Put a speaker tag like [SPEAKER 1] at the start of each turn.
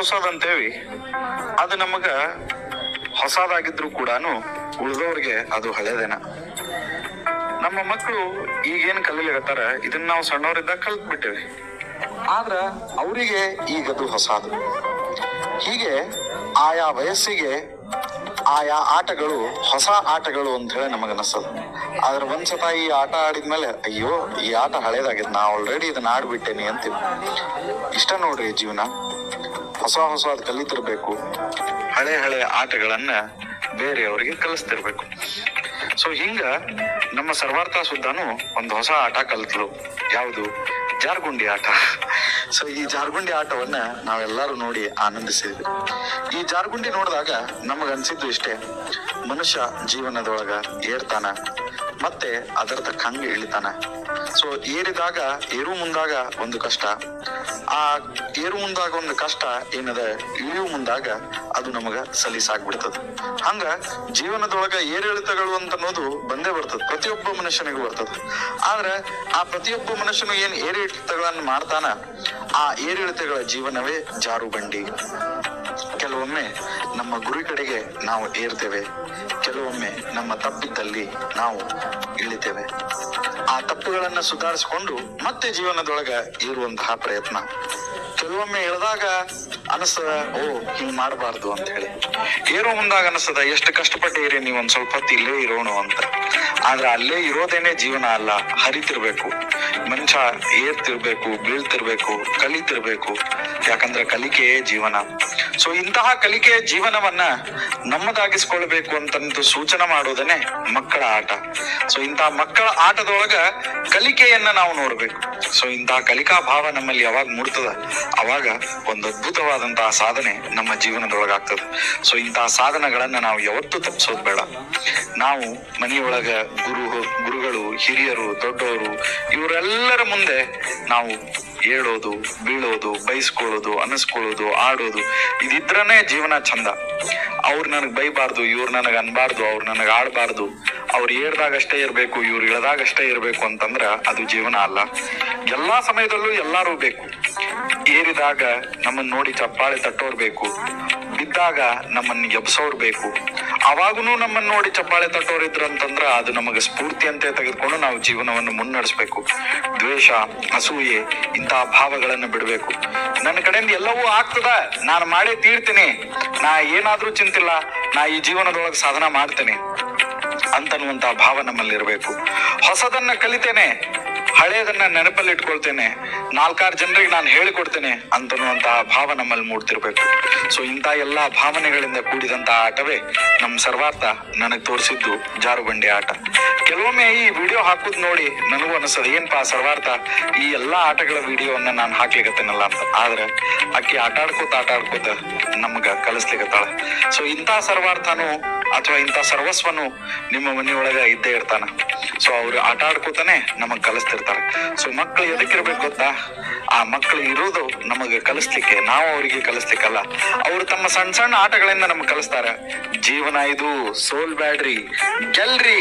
[SPEAKER 1] ಹೊಸದಂತೇವಿ ಅದು ನಮಗ ಹೊಸದಾಗಿದ್ರು ಕೂಡ ಉಳಿದವ್ರಿಗೆ ಅದು ಹಳೇದೇನ ನಮ್ಮ ಮಕ್ಕಳು ಈಗೇನ್ ಕಲೀಲಿಕತ್ತಾರ ಇದನ್ನ ನಾವು ಸಣ್ಣವರಿದ್ದಾಗ ಕಲ್ತ್ ಬಿಟ್ಟೇವಿ ಆದ್ರ ಅವರಿಗೆ ಈಗ ಅದು ಹೊಸದು. ಹೀಗೆ ಆಯಾ ವಯಸ್ಸಿಗೆ ಆಯಾ ಆಟಗಳು ಹೊಸ ಆಟಗಳು ಅಂತ ಹೇಳಿ ಅನಿಸ್ತದೆ. ಆದ್ರೆ ಒಂದ್ಸತ ಈ ಆಟ ಆಡಿದ್ಮೇಲೆ, ಅಯ್ಯೋ, ಈ ಆಟ ಹಳೇದಾಗಿದೆ, ನಾ ಆಲ್ರೆಡಿ ಇದನ್ನ ಆಡ್ಬಿಟ್ಟೇನಿ ಅಂತೀವಿ. ಇಷ್ಟ ನೋಡ್ರಿ ಜೀವನ. ಹೊಸ ಹೊಸದ್ ಕಲಿತಿರ್ಬೇಕು. ಹಳೆ ಹಳೆ ಆಟಗಳನ್ನ ಬೇರೆಯವರಿಗೆ ಕಲಿಸ್ತಿರ್ಬೇಕು. ಸೊ ಹಿಂಗ ನಮ್ಮ ಸರ್ವಾರ್ಥ ಸುದ್ದಾನು ಒಂದು ಹೊಸ ಆಟ ಕಲಿತ್ಲು. ಯಾವುದು? ಜಾರ್ಗುಂಡಿ ಆಟ. ಸೊ ಈ ಜಾರ್ಗುಂಡಿ ಆಟವನ್ನ ನಾವೆಲ್ಲರೂ ನೋಡಿ ಆನಂದಿಸಿದ್ವಿ. ಈ ಜಾರ್ಗುಂಡಿ ನೋಡಿದಾಗ ನಮಗನ್ಸಿದ್ದು ಇಷ್ಟೇ. ಮನುಷ್ಯ ಜೀವನದೊಳಗ ಏರ್ತಾನ. ಮತ್ತೆ ಅದರ ತಕ್ಕಂಗೆ ಇಳಿತಾನೆ. ಸೊ ಏರಿದಾಗ, ಏರು ಮುಂದಾಗ ಒಂದು ಕಷ್ಟ. ಆ ಏರು ಮುಂದಾಗ ಒಂದು ಕಷ್ಟ ಏನದ? ಇಳಿಯು ಮುಂದಾಗ ಅದು ನಮಗ ಸಲೀಸಾಗ್ಬಿಡ್ತದ. ಹಂಗ ಜೀವನದೊಳಗ ಏರಿಳಿತಗಳು ಅಂತ ಅನ್ನೋದು ಬಂದೇ ಬರ್ತದ. ಪ್ರತಿಯೊಬ್ಬ ಮನುಷ್ಯನಿಗೂ ಬರ್ತದ. ಆದ್ರ ಆ ಪ್ರತಿಯೊಬ್ಬ ಮನುಷ್ಯನು ಏನ್ ಏರಿಳಿತಗಳನ್ನ ಮಾಡ್ತಾನ? ಆ ಏರಿಳಿತಗಳ ಜೀವನವೇ ಜಾರುಬಂಡಿ. ಕೆಲವೊಮ್ಮೆ ನಮ್ಮ ಗುರಿ ಕಡೆಗೆ ನಾವು ಏರ್ತೇವೆ, ಕೆಲವೊಮ್ಮೆ ನಮ್ಮ ತಪ್ಪಿದ್ದಲ್ಲಿ ನಾವು ಇಳಿತೇವೆ. ಆ ತಪ್ಪುಗಳನ್ನ ಸುಧಾರಿಸಿಕೊಂಡು ಮತ್ತೆ ಜೀವನದೊಳಗ ಇರುವಂತಹ ಪ್ರಯತ್ನ. ಕೆಲವೊಮ್ಮೆ ಇಳಿದಾಗ ಅನಿಸ್ತದ, ಓ, ಹಿಂಗ್ ಮಾಡಬಾರ್ದು ಅಂತ ಹೇಳಿ ಏರೋ ಮುಂದಾಗ ಅನಿಸ್ತದ, ಎಷ್ಟು ಕಷ್ಟಪಟ್ಟು ಏರಿ ನೀವು ಒಂದ್ ಸ್ವಲ್ಪ ಹೊತ್ತು ಇಲ್ಲೇ ಇರೋಣ ಅಂತ. ಆದ್ರೆ ಅಲ್ಲೇ ಇರೋದೇನೆ ಜೀವನ ಅಲ್ಲ, ಹರಿತಿರ್ಬೇಕು. ಮನುಷ್ಯ ಏರ್ತಿರ್ಬೇಕು, ಬೀಳ್ತಿರ್ಬೇಕು, ಕಲಿತಿರ್ಬೇಕು. ಯಾಕಂದ್ರೆ ಕಲಿಕೆಯೇ ಜೀವನ. ಸೊ ಇಂತಹ ಕಲಿಕೆಯ ಜೀವನವನ್ನ ನಮ್ಮದಾಗಿಸ್ಕೊಳ್ಬೇಕು ಅಂತಂದು ಸೂಚನೆ ಮಾಡೋದನ್ನೇ ಮಕ್ಕಳ ಆಟ. ಸೊ ಇಂತಹ ಮಕ್ಕಳ ಆಟದೊಳಗ ಕಲಿಕೆಯನ್ನ ನಾವು ನೋಡ್ಬೇಕು. ಸೊ ಇಂತಹ ಕಲಿಕಾ ಭಾವ ನಮ್ಮಲ್ಲಿ ಯಾವಾಗ ಮೂಡ್ತದ? ಅವಾಗ ಒಂದು ಅದ್ಭುತವಾದಂತಹ ಸಾಧನೆ ನಮ್ಮ ಜೀವನದೊಳಗಾಗ್ತದೆ. ಸೊ ಇಂತಹ ಸಾಧನಗಳನ್ನ ನಾವು ಯಾವತ್ತೂ ತಪ್ಪಿಸೋದು ಬೇಡ. ನಾವು ಮನೆಯೊಳಗ ಗುರು, ಗುರುಗಳು ಹಿರಿಯರು, ದೊಡ್ಡವರು, ಇವರೆಲ್ಲರ ಮುಂದೆ ನಾವು ಹೇಳೋದು, ಬೀಳೋದು, ಬೈಸ್ಕೊಳ್ಳೋದು, ಅನಿಸ್ಕೊಳ್ಳೋದು, ಆಡೋದು, ಇದಿದ್ರನೇ ಜೀವನ ಚಂದ ಅವ್ರು ನನಗೆ ಬೈಬಾರ್ದು, ಇವ್ರು ನನಗೆ ಅನ್ಬಾರ್ದು, ಅವ್ರು ನನಗೆ ಆಡಬಾರ್ದು. ಅವ್ರು ಹೇಳ್ದಾಗ ಅಷ್ಟೇ ಇರ್ಬೇಕು, ಇವ್ರು ಇಳದಾಗ ಅಷ್ಟೇ ಇರ್ಬೇಕು ಅಂತಂದ್ರ ಅದು ಜೀವನ ಅಲ್ಲ. ಎಲ್ಲಾ ಸಮಯದಲ್ಲೂ ಎಲ್ಲಾರು ಬೇಕು. ಏರಿದಾಗ ನಮ್ಮನ್ನ ನೋಡಿ ಚಪ್ಪಾಳೆ ತಟ್ಟೋರ್ ಬೇಕು. ಬಿದ್ದಾಗ ನಮ್ಮನ್ನ ಎಬ್ಸೋರ್ ಬೇಕು. ಅವಾಗನು ನಮ್ಮನ್ನ ನೋಡಿ ಚಪ್ಪಾಳೆ ತಟ್ಟೋರ್ ಅಂತಂದ್ರೆ ಅದು ನಮಗೆ ಸ್ಫೂರ್ತಿ ಅಂತ ತೆಗೆದುಕೊಂಡು ನಾವು ಜೀವನವನ್ನು ಮುನ್ನಡೆಸಬೇಕು. ದ್ವೇಷ, ಅಸೂಯೆ ಇಂತಹ ಭಾವಗಳನ್ನು ಬಿಡಬೇಕು. ನನ್ನ ಕಡೆಯಿಂದ ಎಲ್ಲವೂ ಆಗ್ತದ? ನಾನು ಮಾಡೇ ತೀರ್ತೀನಿ. ನಾ ಏನಾದ್ರೂ ಚಿಂತಿಲ್ಲ. ನಾ ಈ ಜೀವನದೊಳಗೆ ಸಾಧನ ಮಾಡ್ತೇನೆ. ಅಂತನ್ನುವಂತಹ ಭಾವ ನಮ್ಮಲ್ಲಿರಬೇಕು. ಹೊಸದನ್ನ ಕಲಿತೇನೆ. ಹಳೆಯದನ್ನ ನೆನಪಲ್ಲಿ ಇಟ್ಕೊಳ್ತೇನೆ ನಾಲ್ಕಾರು ಜನರಿಗೆ ನಾನು ಹೇಳಿಕೊಡ್ತೇನೆ ಅಂತನ್ನುವಂತಹ ಭಾವ ನಮ್ಮಲ್ಲಿ ಮೂಡ್ತಿರ್ಬೇಕು. ಸೊ ಇಂಥ ಎಲ್ಲಾ ಭಾವನೆಗಳಿಂದ ಕೂಡಿದಂತಹ ಆಟವೇ ನಮ್ಮ ಸರ್ವಾರ್ಥ ನನಗೆ ತೋರಿಸಿದ್ದು ಜಾರುಬಂಡಿ ಆಟ. ಕೆಲವೊಮ್ಮೆ ಈ ವಿಡಿಯೋ ಹಾಕುದ್ ನೋಡಿ ನನಗೂ ಅನಿಸ್ತದೆ ಏನ್ಪಾ ಸರ್ವಾರ್ಥ? ಈ ಎಲ್ಲಾ ಆಟಗಳ ವಿಡಿಯೋವನ್ನ ನಾನು ಹಾಕ್ಲಿಕ್ಕತ್ತೇನಲ್ಲ ಅಂತ. ಆದ್ರೆ ಆಕೆ ಆಟಾಡ್ಕೋತ ಆಟ ಆಡ್ಕೋತ ನಮಗ ಕಲಿಸ್ಲಿಕತ್ತಾಳ. ಸೊ ಇಂಥ ಸರ್ವಾರ್ಥನು ಅಥವಾ ಇಂಥ ಸರ್ವಸ್ವನು ನಿಮ್ಮ ಮನೆಯೊಳಗ ಇದ್ದೇ ಇರ್ತಾನ. ಸೊ ಅವ್ರು ಆಟ ಆಡ್ಕೋತಾನೆ ನಮಗ್ ಕಲಿಸ್ತಿರ್ತಾರೆ ಸೊ ಮಕ್ಕಳು ಎದಕ್ಕಿರ್ಬೇಕು ಗೊತ್ತಾ? ಆ ಮಕ್ಕಳು ಇರೋದು ನಮಗೆ ಕಲಿಸ್ಲಿಕ್ಕೆ, ನಾವು ಅವರಿಗೆ ಕಲಿಸ್ಲಿಕ್ಕಲ್ಲ. ಅವ್ರು ತಮ್ಮ ಸಣ್ಣ ಸಣ್ಣ ಆಟಗಳಿಂದ ನಮ್ಗೆ ಕಲಿಸ್ತಾರ. ಜೀವನ ಇದು, ಸೋಲ್ ಬ್ಯಾಡ್ರಿ ಗೆಲ್ರಿ